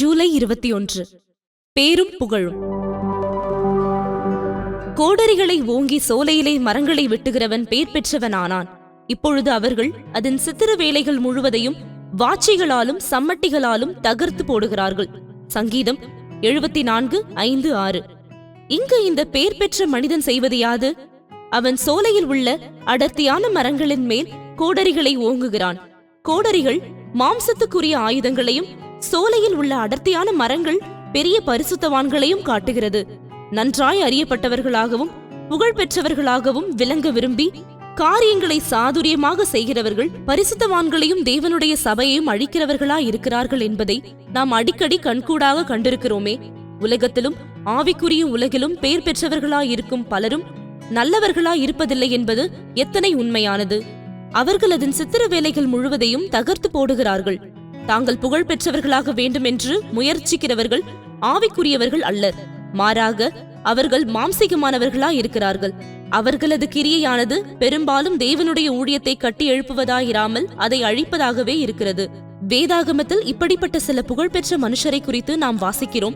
ஜூலை இருபத்தி ஒன்று. பேரும் புகழும். கோடரிகளை ஓங்கி சோலையிலே மரங்களை வெட்டுகிறவன் பேர் பெற்றவன் ஆனான் இப்பொழுது அவர்கள் அதன் சித்திர வேலைகள் முழுவதையும் வாட்சிகளாலும் சம்மட்டிகளாலும் தகர்த்து போடுகிறார்கள். சங்கீதம் எழுபத்தி நான்கு ஐந்து ஆறு. இங்கு இந்த பெயர் பெற்ற மனிதன் செய்வது யாது? அவன் சோலையில் உள்ள அடர்த்தியான மரங்களின் மேல் கோடரிகளை ஓங்குகிறான். கோடரிகள் மாம்சத்துக்குரிய ஆயுதங்களையும் சோலையில் உள்ள அடர்த்தியான மரங்கள் பெரிய பரிசுத்தவான்களையும் காட்டுகிறது. நன்றாய் அறியப்பட்டவர்களாகவும் புகழ்பெற்றவர்களாகவும் விளங்க விரும்பி காரியங்களை சாதுரியமாக செய்கிறவர்கள் பரிசுத்தவான்களையும் தேவனுடைய சபையையும் அழிக்கிறவர்களா இருக்கிறார்கள் என்பதை நாம் அடிக்கடி கண்கூடாக கண்டிருக்கிறோமே. உலகத்திலும் ஆவிக்குரிய உலகிலும் பெயர் பெற்றவர்களாயிருக்கும் பலரும் நல்லவர்களாய் இருப்பதில்லை என்பது எத்தனை உண்மையானது. அவர்கள் அதன் சித்திர வேலைகள் முழுவதையும் தகர்த்து போடுகிறார்கள். தாங்கள் புகழ் பெற்றவர்களாக வேண்டுமென்று முயற்சிக்கிறவர்கள் ஆவிக்குரியவர்கள் அல்லர். மாறாக அவர்கள் மாம்சீகமானவர்களாய் இருக்கிறார்கள். அவர்களது கிரியையானது பெரும்பாலும் தேவனுடைய ஊழியத்தை கட்டி எழுப்புவதாயிராமல் அதை அழிப்பதாகவே இருக்கிறது. வேதாகமத்தில் இப்படிப்பட்ட சில புகழ்பெற்ற மனுஷரை குறித்து நாம் வாசிக்கிறோம்.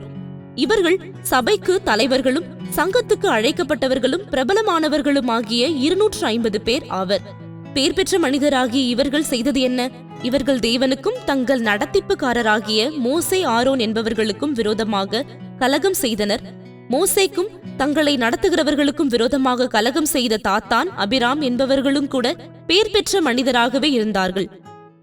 இவர்கள் சபைக்கு தலைவர்களும் சங்கத்துக்கு அழைக்கப்பட்டவர்களும் பிரபலமானவர்களும் ஆகிய இருநூற்று ஐம்பது பேர் ஆவர். பேர் பெற்ற மனிதராகிய இவர்கள் செய்தது என்ன? இவர்கள் தேவனுக்கும் தங்கள் நடத்திப்புக்காரராகிய மோசே ஆரோன் என்பவர்களுக்கும் விரோதமாக கலகம் செய்தனர். மோசேக்கும் தங்களை நடத்துகிறவர்களுக்கும் விரோதமாக கலகம் செய்த தாத்தான் அபிராம் என்பவர்களும் கூட பேர் பெற்ற மனிதராகவே இருந்தார்கள்.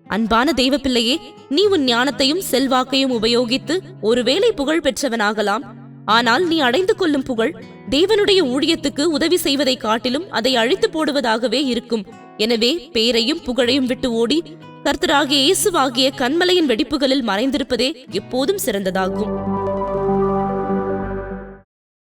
அன்பான தெய்வப்பிள்ளையே நீ உன் ஞானத்தையும் செல்வாக்கையும் உபயோகித்து ஒருவேளை புகழ் பெற்றவனாகலாம். ஆனால் நீ அடைந்து கொள்ளும் புகழ் தேவனுடைய ஊழியத்துக்கு உதவி செய்வதை காட்டிலும் அதை அழித்து போடுவதாகவே இருக்கும். எனவே பேரையும் புகழையும் விட்டு ஓடி கர்த்தராகிய இயேசுவாகிய கண்மலையின் வெடிப்புகளில் மறைந்திருப்பதே எப்போதும் சிறந்ததாகும்.